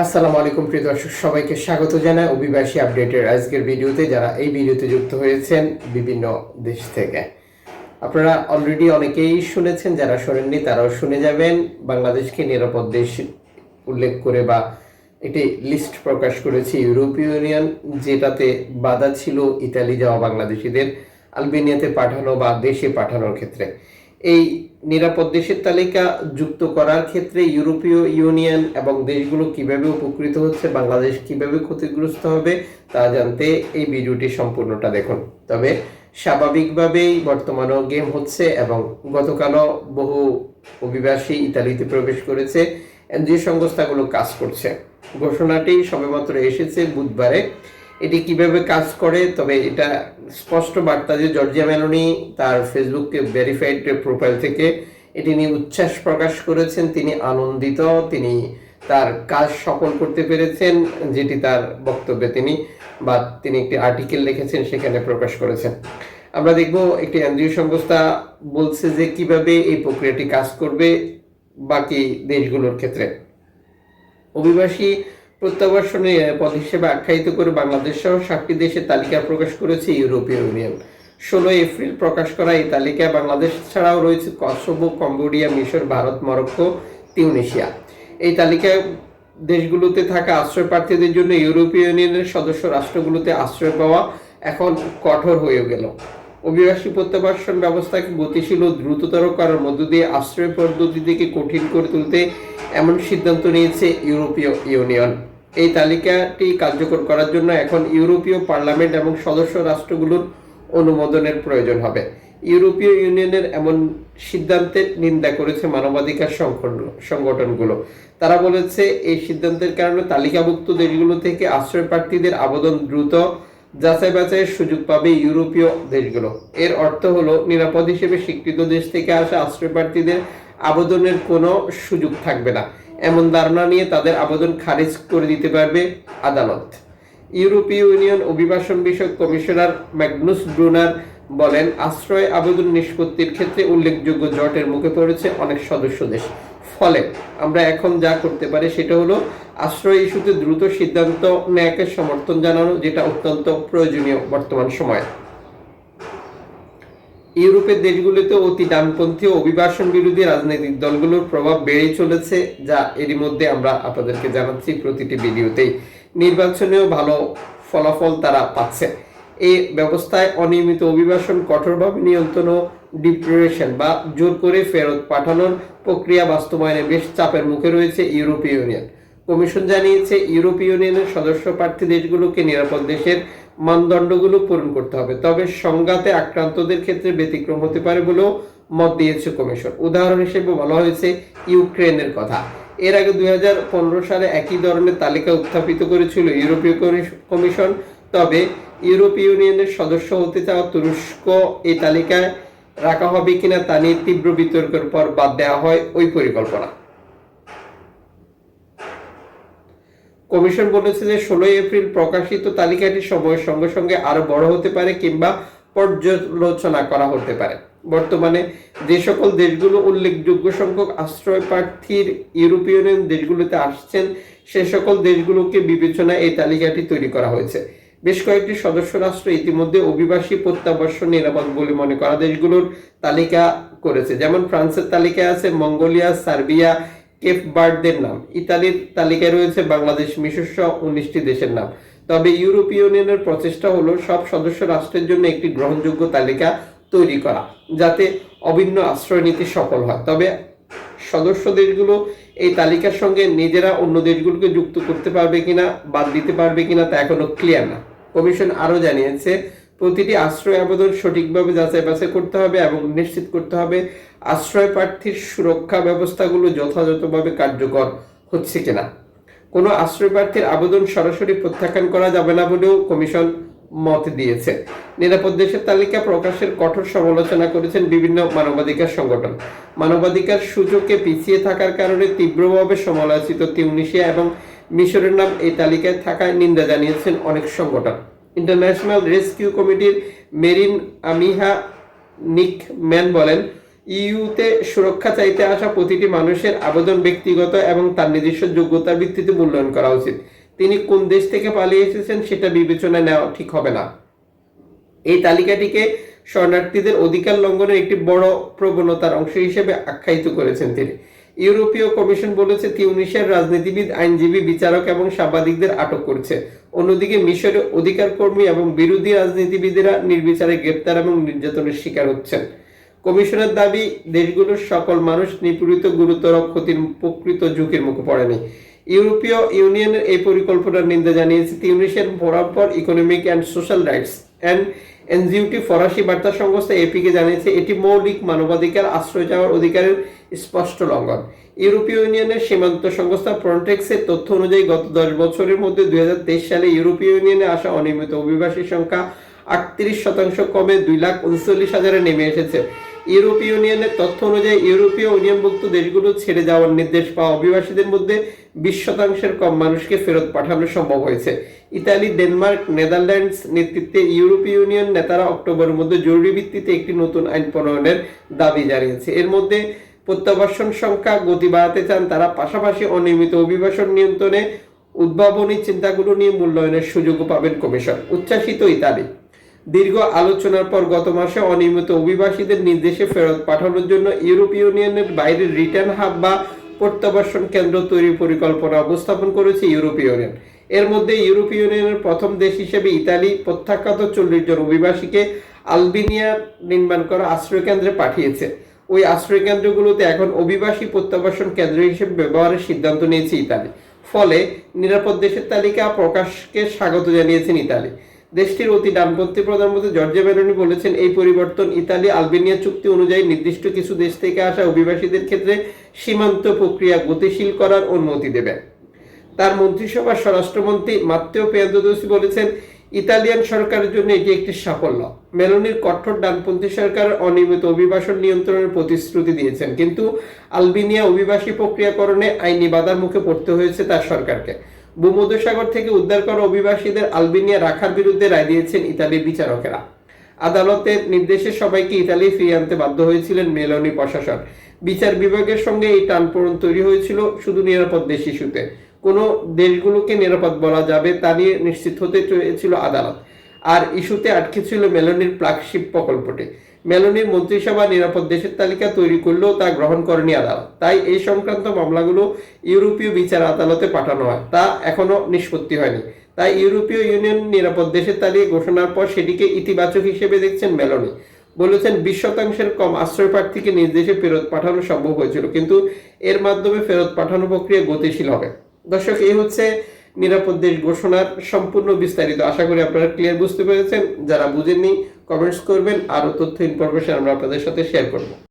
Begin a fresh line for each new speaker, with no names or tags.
আসসালামু আলাইকুম, প্রিয় দর্শক, সবাইকে স্বাগত জানাই অভিবাসী আপডেটের আজকের ভিডিওতে যারা এই ভিডিওতে যুক্ত হয়েছেন বিভিন্ন দেশ থেকে। আপনারা অলরেডি অনেকেই শুনেছেন, যারা শোনেননি তারাও শুনে যাবেন। বাংলাদেশকে নিরাপদ দেশ উল্লেখ করে বা একটি লিস্ট প্রকাশ করেছে ইউরোপীয় ইউনিয়ন, যেটাতে বাধা ছিল ইতালি যাওয়া বাংলাদেশিদের, আলবেনিয়াতে পাঠানো বা দেশে পাঠানোর ক্ষেত্রে। এই নিরাপদ দেশের তালিকা যুক্ত করার ক্ষেত্রে ইউরোপীয় ইউনিয়ন এবং দেশগুলো কীভাবে উপকৃত হচ্ছে, বাংলাদেশ কীভাবে ক্ষতিগ্রস্ত হবে তা জানতে এই ভিডিওটি সম্পূর্ণটা দেখুন। তবে স্বাভাবিকভাবেই বর্তমানেও গেম হচ্ছে এবং গতকালও বহু অভিবাসী ইতালিতে প্রবেশ করেছে, এনজিও সংস্থাগুলো কাজ করছে। ঘোষণাটি সবেমাত্র এসেছে বুধবারে। এটি কীভাবে কাজ করে? তবে এটা স্পষ্ট বার্তা যে জর্জিয়া মেলোনি তার ফেসবুকে ভেরিফাইড প্রোফাইল থেকে এটি নিয়ে উচ্ছ্বাস প্রকাশ করেছেন। তিনি আনন্দিত, তিনি তার কাজ সফল করতে পেরেছেন যেটি তার বক্তব্যে তিনি বা তিনি একটি আর্টিকেল লিখেছেন সেখানে প্রকাশ করেছেন। আমরা দেখব একটি এনজিও সংস্থা বলছে যে কীভাবে এই প্রক্রিয়াটি কাজ করবে বাকি দেশগুলোর ক্ষেত্রে। অভিবাসী প্রত্যাবাসনে পদ হিসেবে আখ্যায়িত করে বাংলাদেশ সহ সাতটি দেশের তালিকা প্রকাশ করেছে ইউরোপীয় ইউনিয়ন। ষোলোই এপ্রিল প্রকাশ করা এই তালিকায় বাংলাদেশ ছাড়াও রয়েছে কসোভো, কম্বোডিয়া, মিশর, ভারত, মরক্কো তিউনেশিয়া এই তালিকায় দেশগুলোতে থাকা আশ্রয় প্রার্থীদের জন্য ইউরোপীয় ইউনিয়নের সদস্য রাষ্ট্রগুলোতে আশ্রয় পাওয়া এখন কঠোর হয়ে গেল। অভিবাসী প্রত্যাবাসন ব্যবস্থাকে গতিশীল ও দ্রুততর করার মধ্য দিয়ে আশ্রয় পদ্ধতিটিকে কঠিন করে তুলতে এমন সিদ্ধান্ত নিয়েছে ইউরোপীয় ইউনিয়ন। এই তালিকাটি কার্যকর করার জন্য এখন ইউরোপীয় পার্লামেন্ট এবং সদস্য রাষ্ট্রগুলোর অনুমোদনের প্রয়োজন হবে। ইউরোপীয় ইউনিয়নের এমন সিদ্ধান্তের নিন্দা করেছে মানবাধিকার সংগঠন- সংগঠনগুলো। তারা বলেছে, এই সিদ্ধান্তের কারণে তালিকাভুক্ত দেশগুলো থেকে আশ্রয় প্রার্থীদের আবেদন দ্রুত যাচাই বাছাইয়ের সুযোগ পাবে ইউরোপীয় দেশগুলো। এর অর্থ হলো, নিরাপদ হিসেবে স্বীকৃত দেশ থেকে আসা আশ্রয় প্রার্থীদের আবেদনের কোনো সুযোগ থাকবে না। এমন ধারণা নিয়ে তাদের আবেদন খারিজ করে দিতে পারবে আদালত। ইউরোপীয় ইউনিয়ন অভিবাসন বিষয়ক কমিশনার ম্যাগনুস ব্রুনার বলেন, আশ্রয় আবেদন নিষ্পত্তির ক্ষেত্রে উল্লেখযোগ্য জটের মুখে পড়েছে অনেক সদস্য দেশ। ফলে আমরা এখন যা করতে পারি সেটা হলো আশ্রয় ইস্যুতে দ্রুত সিদ্ধান্ত নেয়াকে সমর্থন জানানো, যেটা অত্যন্ত প্রয়োজনীয় বর্তমান সময়ে। ইউরোপের দেশগুলিতে অতি ডানপন্থী অভিবাসন বিরোধী রাজনৈতিক দলগুলোর প্রভাব বেড়েই চলেছে, যা এরই মধ্যে আমরা আপনাদেরকে জানাচ্ছি প্রতিটি ভিডিওতেই। নির্বাচনেও ভালো ফলাফল তারা পাচ্ছে। এই ব্যবস্থায় অনিয়মিত অভিবাসন, কঠোরভাবে নিয়ন্ত্রণ ও ডিপ্রেশন বা জোর করে ফেরত পাঠানোর প্রক্রিয়া বাস্তবায়নে বেশ চাপের মুখে রয়েছে ইউরোপীয় ইউনিয়ন। কমিশন জানিয়েছে, ইউরোপীয় ইউনিয়নের সদস্য প্রার্থী দেশগুলোকে নিরাপদ দেশের মানদণ্ডগুলো পূরণ করতে হবে। তবে সংঘাতে আক্রান্তদের ক্ষেত্রে ব্যতিক্রম হতে পারে বলেও মত দিয়েছে কমিশন। উদাহরণ হিসেবে বলা হয়েছে, ইউক্রেনের কথা। এর আগে দুই হাজার পনেরো সালে একই ধরনের তালিকা উত্থাপিত করেছিল ইউরোপীয় কমিশ- কমিশন। তবে ইউরোপীয় ইউনিয়নের সদস্য হতে চাওয়া তুরস্ক এই তালিকায় রাখা হবে কিনা তা নিয়ে তীব্র বিতর্কের পর বাদ দেওয়া হয় ওই পরিকল্পনা। কমিশন বলেছে যে ষোলোই এপ্রিল প্রকাশিত তালিকাটি সময়ের সঙ্গে সঙ্গে আরও বড় হতে পারে কিংবা পর্যালোচনা করা হতে পারে। বর্তমানে যে সকল দেশগুলো উল্লেখযোগ্য সংখ্যক আশ্রয় প্রার্থীর ইউরোপীয় দেশগুলোতে আসছেন, সে সকল দেশগুলোকে বিবেচনায় এই তালিকাটি তৈরি করা হয়েছে। বেশ কয়েকটি সদস্য রাষ্ট্র ইতিমধ্যে অভিবাসী প্রত্যাবর্ষণ নিরাপদ বলে মনে করা দেশগুলোর তালিকা করেছে। যেমন ফ্রান্সের তালিকায় আছে মঙ্গোলিয়া, সার্বিয়া কেপ বার্ডদের নাম। ইতালির তালিকায় রয়েছে বাংলাদেশ মিশর সহ উনিশটি দেশের নাম। তবে ইউরোপীয় ইউনিয়নের প্রচেষ্টা হলো সব সদস্য রাষ্ট্রের জন্য একটি গ্রহণযোগ্য তালিকা তৈরি করা, যাতে অভিন্ন আশ্রয় নীতি সফল হয়। তবে সদস্য দেশগুলো এই তালিকার সঙ্গে নিজেরা অন্য দেশগুলোকে যুক্ত করতে পারবে কিনা, বাদ দিতে পারবে কিনা তা এখনও ক্লিয়ার না। কমিশন আরও জানিয়েছে প্রতিটি আশ্রয় আবেদন সঠিকভাবে যাচাই বাছাই করতে হবে এবং নিশ্চিত করতে হবে আশ্রয় প্রার্থীর সুরক্ষা ব্যবস্থাগুলো যথাযথভাবে কার্যকর হচ্ছে কিনা। কোনো আশ্রয় প্রার্থীর আবেদন সরাসরি প্রত্যাখ্যান করা যাবে না বলেও কমিশন মত দিয়েছে। নিরাপদ দেশের তালিকা প্রকাশের কঠোর সমালোচনা করেছেন বিভিন্ন মানবাধিকার সংগঠন। মানবাধিকার সূচকে পিছিয়ে থাকার কারণে তীব্রভাবে সমালোচিত তিউনিশিয়া এবং মিশরের নাম এই তালিকায় থাকায় নিন্দা জানিয়েছেন অনেক সংগঠন। ইন্টারন্যাশনাল রেস্কিউ কমিটির মেরিন আমিহা নিক ম্যান বলেন ইউতে সুরক্ষা চাইতে আসা প্রতিটি মানুষের আবেদন ব্যক্তিগত এবং তার নিজস্ব যোগ্যতার ভিত্তিতে মূল্যায়ন করা উচিত। তিনি কোন দেশ থেকে পালিয়ে এসেছেন সেটা বিবেচনায় নেওয়া ঠিক হবে না। এই তালিকাটিকে শরণার্থীদের অধিকার লঙ্ঘনের একটি বড় প্রবণতার অংশ হিসেবে আখ্যায়িত করেছেন তিনি। ইউরোপীয় কমিশন বলেছে, তিউনিশিয়ার রাজনীতিবিদ, আইনজীবী, বিচারক এবং সাংবাদিকদের আটক করছে। অন্যদিকে মিশরে অধিকার কর্মী এবং বিরোধী রাজনীতিবিদেরা নির্বিচারে গ্রেপ্তার এবং নির্যাতনের শিকার হচ্ছেন। কমিশনের দাবি, দেশগুলোর সকল মানুষ নিপীড়িত, গুরুতর ক্ষতির প্রকৃত ঝুঁকির মুখে পড়েনি। ইউরোপীয় ইউনিয়নের এই পরিকল্পনার নিন্দা জানিয়েছে Tunisian forum for economic and social rights and এনজিওটি ফরাসি বার্তা সংস্থা এপিকে জানিয়েছে, এটি মৌলিক মানবাধিকার আশ্রয় যাওয়ার অধিকারের স্পষ্ট লঙ্ঘন। ইউরোপীয় ইউনিয়নের সীমান্ত সংস্থা ফ্রন্টেক্সের তথ্য অনুযায়ী গত দশ বছরের মধ্যে দুই হাজার তেইশ সালে ইউরোপীয় ইউনিয়নে আসা অনিয়মিত অভিবাসীর সংখ্যা আটত্রিশ শতাংশ কমে দুই লাখ উনচল্লিশ হাজারে নেমে এসেছে। ইউরোপীয় ইউনিয়নের তথ্য অনুযায়ী ইউরোপীয় ইউনিয়নভুক্ত দেশগুলো ছেড়ে যাওয়ার নির্দেশ পাওয়া অভিবাসীদের মধ্যে বিশ শতাংশের কম মানুষকে ফেরত পাঠানো সম্ভব হয়েছে। ইতালি, ডেনমার্ক, নেদারল্যান্ডস নেতৃত্বে ইউরোপীয় ইউনিয়ন নেতারা অক্টোবরের মধ্যে জরুরি ভিত্তিতে একটি নতুন আইন প্রণয়নের দাবি জানিয়েছে। এর মধ্যে প্রত্যাবাসন সংখ্যা গতি বাড়াতে চান তারা, পাশাপাশি অনিয়মিত অভিবাসন নিয়ন্ত্রণে উদ্ভাবনী চিন্তাগুলো নিয়ে মূল্যায়নের সুযোগও পাবেন কমিশন। উচ্ছ্বাসিত ইতালি। দীর্ঘ আলোচনার পর গত মাসে অনিয়মিত অভিবাসীদের নির্দেশে ফেরত পাঠানোর জন্য ইউরোপীয় ইউনিয়নের বাইরে রিটার্ন হাব বা প্রত্যাবাসন কেন্দ্র তৈরির পরিকল্পনা উপস্থাপন করেছে ইউরোপীয় ইউনিয়ন। এর মধ্যে ইউরোপীয় ইউনিয়নের প্রথম দেশ হিসেবে ইতালি প্রত্যাখ্যাত চল্লিশ জন অভিবাসীকে আলবেনিয়া নির্মাণ করা আশ্রয় কেন্দ্রে পাঠিয়েছে। ওই আশ্রয় কেন্দ্রগুলোতে এখন অভিবাসী প্রত্যাবাসন কেন্দ্র হিসেবে ব্যবহারের সিদ্ধান্ত নিয়েছে ইতালি। ফলে নিরাপদ দেশের তালিকা প্রকাশকে স্বাগত জানিয়েছেন ইতালি। দেশটির অতি ডানপন্থী প্রধানমন্ত্রী জর্জিয়া মেলোনি বলেছেন, এই পরিবর্তন ইতালি, আলবেনিয়া চুক্তি অনুযায়ী নির্দিষ্ট কিছু দেশ থেকে আসা অভিবাসীদের ক্ষেত্রে সীমান্ত প্রক্রিয়া গতিশীল করার অনুমতি দেবে। তার মন্ত্রিসভার স্বরাষ্ট্রমন্ত্রী মাত্তেও পেয়াদোসি বলেছেন, ইতালিয়ান সরকারের জন্য এটি একটি সাফল্য। মেলোনির কঠোর ডানপন্থী সরকার অনিয়মিত অভিবাসন নিয়ন্ত্রণের প্রতিশ্রুতি দিয়েছেন, কিন্তু আলবেনিয়া অভিবাসী প্রক্রিয়াকরণে আইনি বাধার মুখে পড়তে হয়েছে তার সরকারকে। ভূমধ্যসাগর থেকে উদ্ধার করা অভিবাসীদের আলবেনিয়া রাখার বিরুদ্ধে রায় দিয়েছেন ইতালির বিচারকেরা। আদালতের নির্দেশে সবাইকে ইতালি ফিরিয়ে আনতে বাধ্য হয়েছিলেন মেলোনি প্রশাসন। বিচার বিভাগের সঙ্গে এই টানপোড়ন তৈরি হয়েছিল শুধু নিরাপদ দেশ ইস্যুতে। কোনো দেশগুলোকে নিরাপদ বলা যাবে তা নিয়ে নিশ্চিত হতে চেয়েছিল আদালত। আর ইস্যুতে আটকে ছিল মেলোনির ফ্ল্যাগশিপ প্রকল্পটি। মেলোনির মন্ত্রিসভা নিরাপদ দেশের তালিকা তৈরি করলেও তা গ্রহণ করেনি আদালত। তাই এই সংক্রান্ত মামলাগুলো ইউরোপীয় বিচার আদালতে পাঠানো হয়। তা এখনও নিষ্পত্তি হয়নি। তাই ইউরোপীয় ইউনিয়ন নিরাপদ দেশের তালিকা ঘোষণার পর সেটিকে ইতিবাচক হিসেবে দেখছেন মেলোনি। বলেছেন, বিশ শতাংশের কম আশ্রয় প্রার্থীকে ফেরত পাঠানো সম্ভব হয়েছিল, কিন্তু এর মাধ্যমে ফেরত পাঠানো প্রক্রিয়া গতিশীল হবে। দর্শক, এই হচ্ছে নিরাপদ দেশ ঘোষণার সম্পূর্ণ বিস্তারিত। আশা করি আপনারা ক্লিয়ার বুঝতে পেরেছেন। যারা বুঝেননি কমেন্টস করবেন আরও তথ্য ইনফরমেশন আমরা আপনাদের সাথে শেয়ার করব।